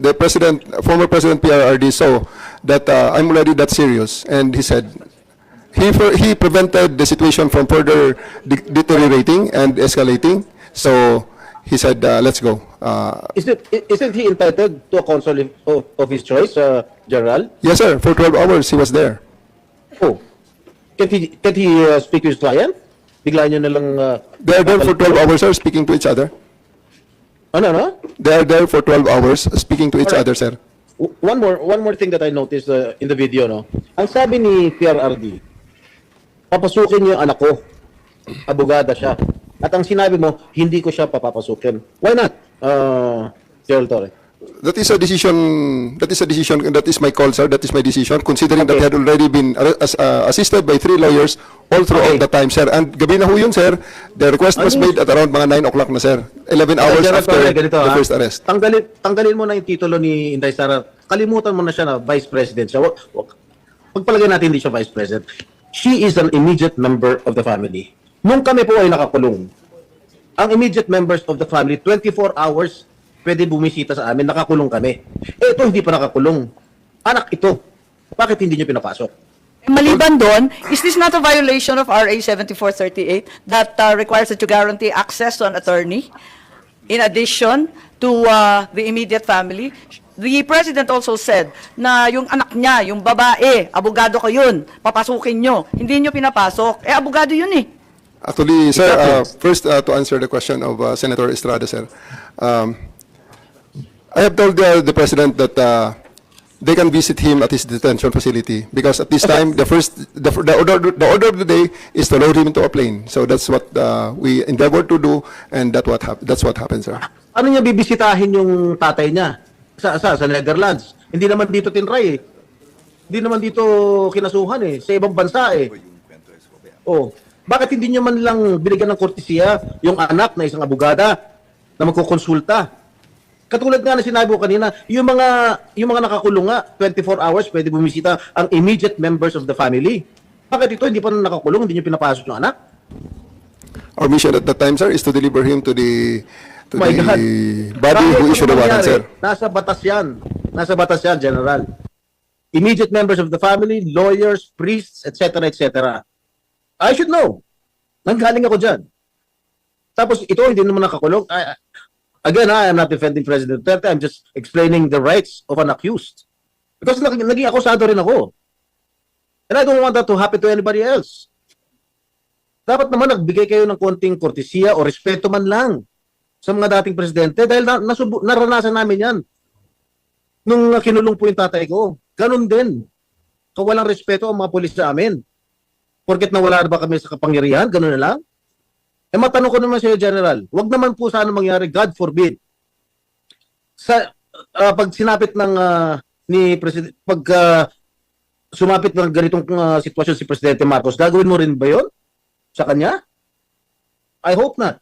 the president, former president PRRD saw that uh, I'm already that serious, and he said, he, for- he prevented the situation from further de- deteriorating and escalating, so he said, uh, let's go. Uh, Is it, isn't he entitled to a counsel of, of his choice, uh, General? Yes, sir, for 12 hours, he was there. Oh. Can he, can he uh, speak to his client? Bigla niyo na lang... Uh, They are there for 12 hours, sir, speaking to each other. Ano, no? They are there for 12 hours, speaking to each Alright. other, sir. W- One more, one more thing that I noticed uh, in the video, no? Ang sabi ni PRRD, papasukin niyo yung anak ko. Abogada siya. At ang sinabi mo, hindi ko siya papapasukin. Why not, uh, Gerald Torre? That is a decision, that is a decision, that is my call, sir, that is my decision, considering that he Okay. had already been as- uh, assisted by three lawyers all throughout Okay. the time, sir. And gabi na ho yun, sir. The request was Ano? made at around mga 9 o'clock na, sir. 11 hours General after Torre, ganito, the ha? first arrest. Tanggalin, tanggalin mo na yung titulo ni Inday Sara. Kalimutan mo na siya na Vice President siya. Pagpalagay natin hindi siya Vice President. She is an immediate member of the family. Nung kami po ay nakakulong, ang immediate members of the family, 24 hours pwede bumisita sa amin, nakakulong kami. Eh, ito hindi pa nakakulong. Anak ito. Bakit hindi niyo pinapasok? Maliban doon, is this not a violation of RA 7438 that uh, requires that you guarantee access to an attorney in addition to uh, the immediate family? The president also said na yung anak niya, yung babae, abogado ko yun, papasukin nyo. Hindi nyo pinapasok. Eh, abogado yun eh. Actually, sir, uh, first uh, to answer the question of uh, Senator Estrada, sir. Um, I have told the, the president that uh, they can visit him at his detention facility because at this time, the first, the, the order, the order of the day is to load him into a plane. So that's what uh, we endeavored to do, and that what hap- that's what happened, sir. Ano niya bibisitahin yung tatay niya? Sa, sa, sa Netherlands. Hindi naman dito tinry eh. Hindi naman dito kinasuhan eh. Sa ibang bansa eh. Oh, bakit hindi niyo man lang binigyan ng kortesiya yung anak na isang abogada na magkukonsulta? Katulad nga na sinabi ko kanina, yung mga yung mga nakakulong nga 24 hours pwede bumisita ang immediate members of the family. Bakit ito hindi pa nakakulong, hindi niyo pinapasok yung anak? Our mission at that time, sir, is to deliver him to the to My the God. body Kahit who issued the warrant, sir. Nasa batas yan. Nasa batas yan, General. Immediate members of the family, lawyers, priests, etc., etc. I should know. Nanggaling ako dyan. Tapos ito, hindi naman nakakulong. I- again, I am not defending President Duterte. I'm just explaining the rights of an accused. Because nag, naging akusado rin ako. And I don't want that to happen to anybody else. Dapat naman nagbigay kayo ng konting kortesiya o respeto man lang sa mga dating presidente dahil na, nasubu, naranasan namin yan. Nung kinulong po yung tatay ko, ganun din. Kawalang respeto ang mga polis sa amin. Porket nawala na ba kami sa kapangyarihan, ganun na lang. Eh matanong ko naman sa iyo, General, wag naman po sana mangyari, God forbid. Sa uh, pag sinapit ng uh, ni president pag uh, sumapit ng ganitong uh, sitwasyon si Presidente Marcos, gagawin mo rin ba 'yon sa kanya? I hope not.